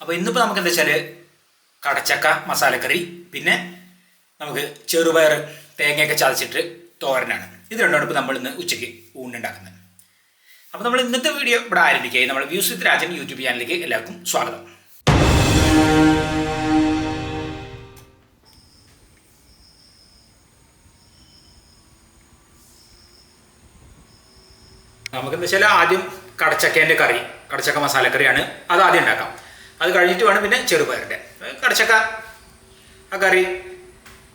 അപ്പോൾ ഇന്നിപ്പോൾ നമുക്ക് എന്താ വെച്ചാൽ കടച്ചക്ക മസാലക്കറി പിന്നെ നമുക്ക് ചെറുപയർ തേങ്ങയൊക്കെ ചതച്ചിട്ട് തോരനാണ്. ഇത് രണ്ടാണ് നമ്മൾ ഇന്ന് ഉച്ചയ്ക്ക് ഊണുണ്ടാക്കുന്നത്. അപ്പോൾ നമ്മൾ ഇന്നത്തെ വീഡിയോ ഇവിടെ ആരംഭിക്കുകയായി നമ്മൾ വ്യൂസ് വിത്ത് രാജൻ യൂട്യൂബ് ചാനലിലേക്ക് എല്ലാവർക്കും സ്വാഗതം. നമുക്കെന്താ വെച്ചാൽ ആദ്യം കടച്ചക്കേന്റെ കറി കടച്ചക്ക മസാലക്കറിയാണ്. അത് ആദ്യം ഉണ്ടാക്കാം. അത് കഴിഞ്ഞിട്ട് വേണം പിന്നെ ചെറുപയറിന്റെ. കടച്ചക്ക ആ കറി.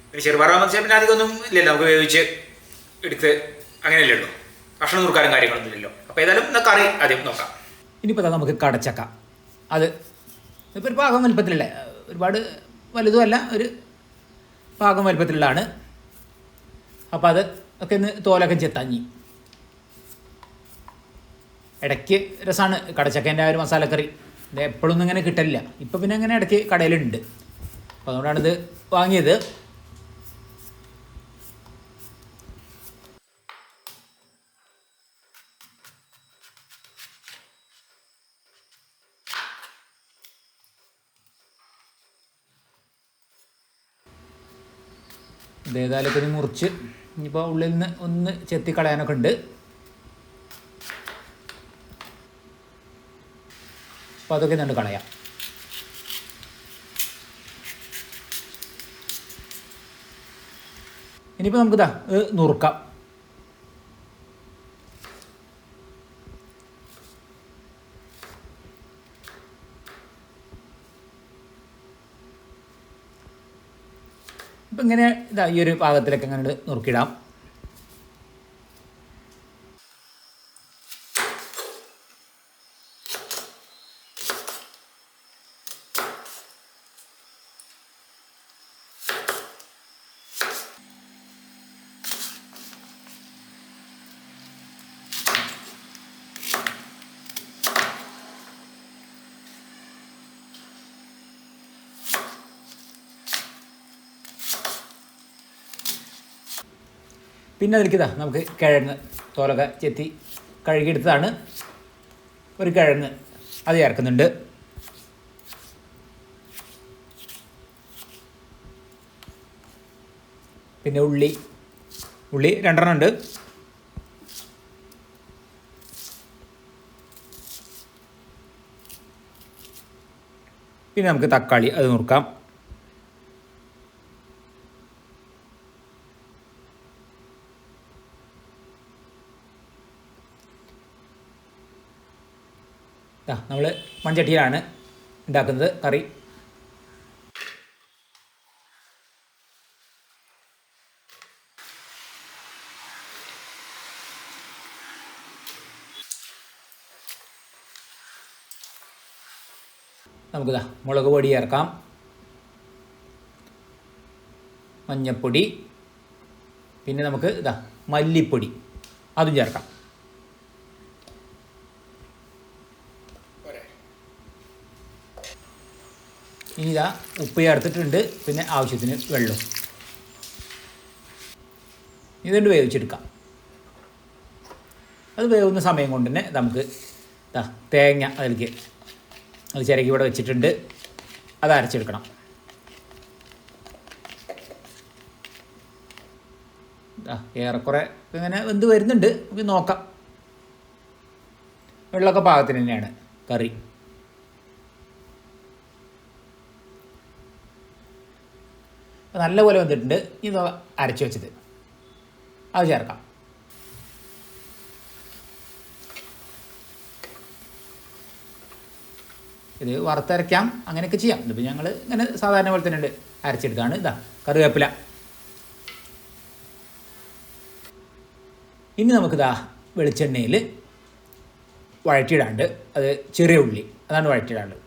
പിന്നെ ചെറുപയർ വെച്ചാൽ പിന്നെ അധികമൊന്നും ഇല്ലല്ലോ നമുക്ക് വേവിച്ച് എടുത്ത് അങ്ങനെയല്ലേ ഉള്ളൂ. ഭക്ഷണം നുറുക്കാനും കാര്യങ്ങളൊന്നും ഇല്ലല്ലോ. അപ്പോൾ ഏതായാലും എന്നാ കറി ആദ്യം നോക്കാം. ഇനിയിപ്പോൾ നമുക്ക് കടച്ചക്ക. അത് ഇപ്പോൾ ഒരു പാകം വലുപ്പത്തിലല്ലേ? ഒരുപാട് വലുതുമല്ല ഒരു പാകം വലുപ്പത്തിലുള്ളതാണ്. അപ്പോൾ അത് ഒക്കെ ഒന്ന് തോലൊക്കെ ചെത്താഞ്ഞി. ഇടയ്ക്ക് രസമാണ് കടച്ചക്കേന്റെ ആ ഒരു മസാലക്കറി. ഇത് എപ്പോഴൊന്നും ഇങ്ങനെ കിട്ടില്ല ഇപ്പം പിന്നെ അങ്ങനെ ഇടയ്ക്ക് കടയിലുണ്ട്. അപ്പോൾ അതുകൊണ്ടാണിത് വാങ്ങിയത്. ഇതേതായാലും ഇനി മുറിച്ച് ഇനിയിപ്പോൾ ഉള്ളിൽ നിന്ന് ഒന്ന് ചെത്തി കളയാനൊക്കെ ഉണ്ട്. അപ്പോൾ അതൊക്കെ കണ്ട് കളയാം. ഇനിയിപ്പോൾ നമുക്കിതാ നുറുക്കാം. ഇപ്പം ഇങ്ങനെ ഇതാ ഈ ഒരു പാകത്തിലൊക്കെ അങ്ങനെ നുറുക്കിടാം. പിന്നെ അതിലേക്കിതാ നമുക്ക് കിഴങ്ങ് തോലൊക്കെ ചെത്തി കഴുകിയെടുത്തതാണ്. ഒരു കിഴങ്ങ് അത് ചേർക്കുന്നുണ്ട്. പിന്നെ ഉള്ളി ഉള്ളി രണ്ടെണ്ണം ഉണ്ട്. പിന്നെ നമുക്ക് തക്കാളി അത് നുറുക്കാം. നമ്മൾ മൺചട്ടിയിലാണ് ഉണ്ടാക്കുന്നത് കറി. നമുക്കിതാ മുളക് പൊടി ചേർക്കാം. മഞ്ഞപ്പൊടി. പിന്നെ നമുക്ക് ഇതാ മല്ലിപ്പൊടി. അതും ചേർക്കാം. ഇനി ഇതാ ഉപ്പ് ചേർത്തിട്ടുണ്ട്. പിന്നെ ആവശ്യത്തിന് വെള്ളം. ഇതുകൊണ്ട് വേവിച്ചെടുക്കാം. അത് വേവുന്ന സമയം കൊണ്ട് തന്നെ നമുക്ക് ദാ തേങ്ങ അതിലേക്ക് അത് ചിരകി ഇവിടെ വെച്ചിട്ടുണ്ട്. അത് അരച്ചെടുക്കണം. ഏറെക്കുറെ ഇങ്ങനെ വെന്ത് വരുന്നുണ്ട്. നമുക്ക് നോക്കാം. വെള്ളമൊക്കെ പാകത്തിന് തന്നെയാണ്. കറി. നല്ലപോലെ വന്നിട്ടുണ്ട്. ഇത് അരച്ച് വെച്ചത്. അത് ചേർക്കാം. ഇത് വറുത്തരയ്ക്കാം. അങ്ങനെയൊക്കെ ചെയ്യാം. ഇതിപ്പോൾ ഞങ്ങൾ ഇങ്ങനെ സാധാരണ പോലെ തന്നെ ഉണ്ട്. അരച്ചെടുത്താണ്. ഇതാ കറിവേപ്പില. ഇനി നമുക്കിതാ വെളിച്ചെണ്ണയിൽ വഴറ്റിയിടാണ്ട് അത് ചെറിയ ഉള്ളി. അതാണ് വഴറ്റിയിടാണ്ട്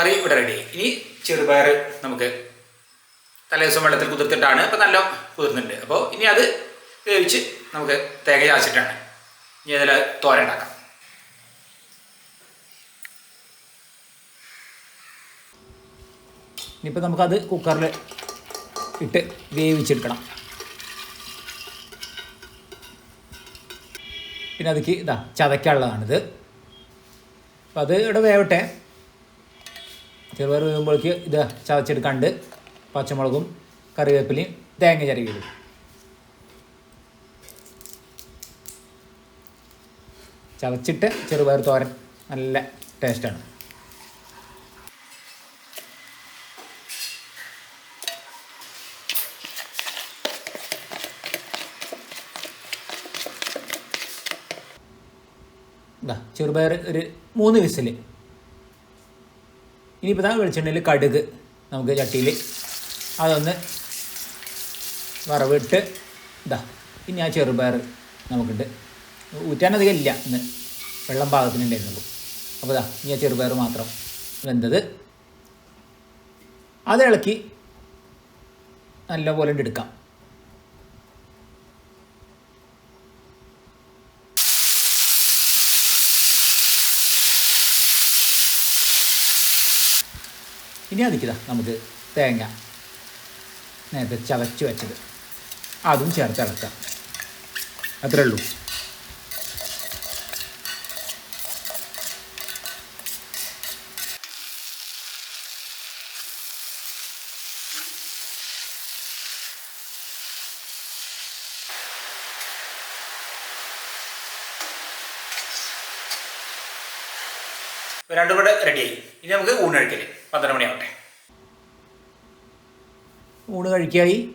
കറി ഇവിടെ റെഡി ഇനി ചെറുപയർ നമുക്ക് തലേദിവസം വെള്ളത്തിൽ കുതിർത്തിട്ടാണ് അപ്പോൾ നല്ല കുതിർന്നുണ്ട് അപ്പോൾ ഇനി അത് വേവിച്ച് നമുക്ക് തേങ്ങ ചാച്ചിട്ടാണ് ഇനി അതിൽ തോര ഉണ്ടാക്കാം. ഇനിയിപ്പോൾ നമുക്കത് കുക്കറിൽ ഇട്ട് വേവിച്ചെടുക്കണം. പിന്നെ അതിക്ക് ഇതാ ചതയ്ക്കാനുള്ളതാണിത് അപ്പം അത് ഇവിടെ വേവട്ടെ. ചെറുപയർ വീഴുമ്പോഴേക്ക് ഇത് ചതച്ചെടുക്കാണ്ട് പച്ചമുളകും കറിവേപ്പിലയും തേങ്ങ ചിരകിയിടും ചതച്ചിട്ട് ചെറുപയർ തോരൻ നല്ല ടേസ്റ്റാണ് ചെറുപയർ ഒരു മൂന്ന് വിസിൽ ഇനിയിപ്പോൾ താങ്കൾ വെളിച്ചെണ്ണയിൽ കടുക് നമുക്ക് ചട്ടിയിൽ അതൊന്ന് വറവിട്ട് ഇതാ ഇനി ആ ചെറുപയർ നമുക്കുണ്ട്. ഊറ്റാനധികം ഇല്ല ഇന്ന്. വെള്ളം പാകത്തിനുണ്ടായിരുന്നുള്ളൂ. അപ്പോൾ ഇതാ ഇനി ആ ചെറുപയർ മാത്രം വെന്തത്. അത് ഇളക്കി നല്ലപോലെ എടുക്കാം. ഇനി അതിക്കിതാ നമുക്ക് തേങ്ങ നേരത്തെ ചതച്ച് വെച്ചത്. അതും ചേർത്ത് ഇളക്കാം അത്രേ ഉള്ളൂ. രണ്ടും കൂടെ റെഡിയായി ഇനി നമുക്ക് ഊണ് കഴിക്കൽ. പന്ത്രണ്ട് മണിയാവട്ടെ. ഊണ് കഴിക്കായി.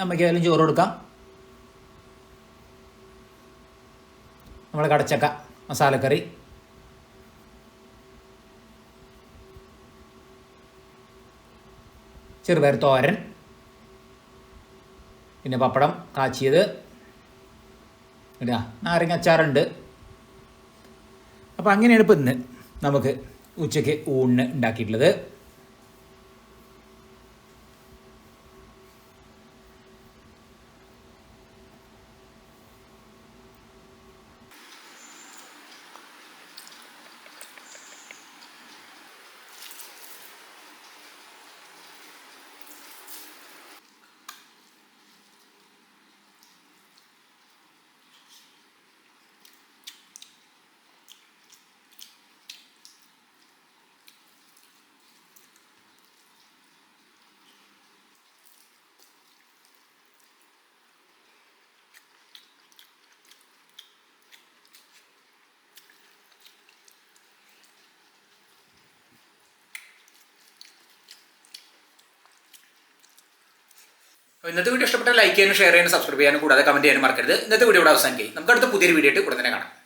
അമ്മയ്ക്കായാലും ചോറ് കൊടുക്കാം. നമ്മൾ കടച്ചക്ക മസാലക്കറി. ചെറുപയർ തോരൻ. പിന്നെ പപ്പടം കാച്ചിയത്. ഇടാ നാരങ്ങ അച്ചാറുണ്ട്. അപ്പോൾ അങ്ങനെയാണ് ഇപ്പം ഇന്ന് നമുക്ക് ഉച്ചയ്ക്ക് ഊണിന് ഉണ്ടാക്കിയിട്ടുള്ളത്. ഇന്നത്തെ വീഡിയോ ഇഷ്ടപ്പെട്ടാൽ ലൈക്ക് ചെയ്യാനും ഷെയർ ചെയ്യാനും സബ്സ്ക്രൈബ് ചെയ്യാനും കൂടാതെ കമന്റ് ചെയ്യാനും മറക്കരുത്. ഇന്നത്തെ വീഡിയോ ഇവിടെ അവസാനിക്കും നമുക്ക് അടുത്ത പുതിയൊരു വീഡിയോ ആയിട്ട് ഉടനെ കാണാം.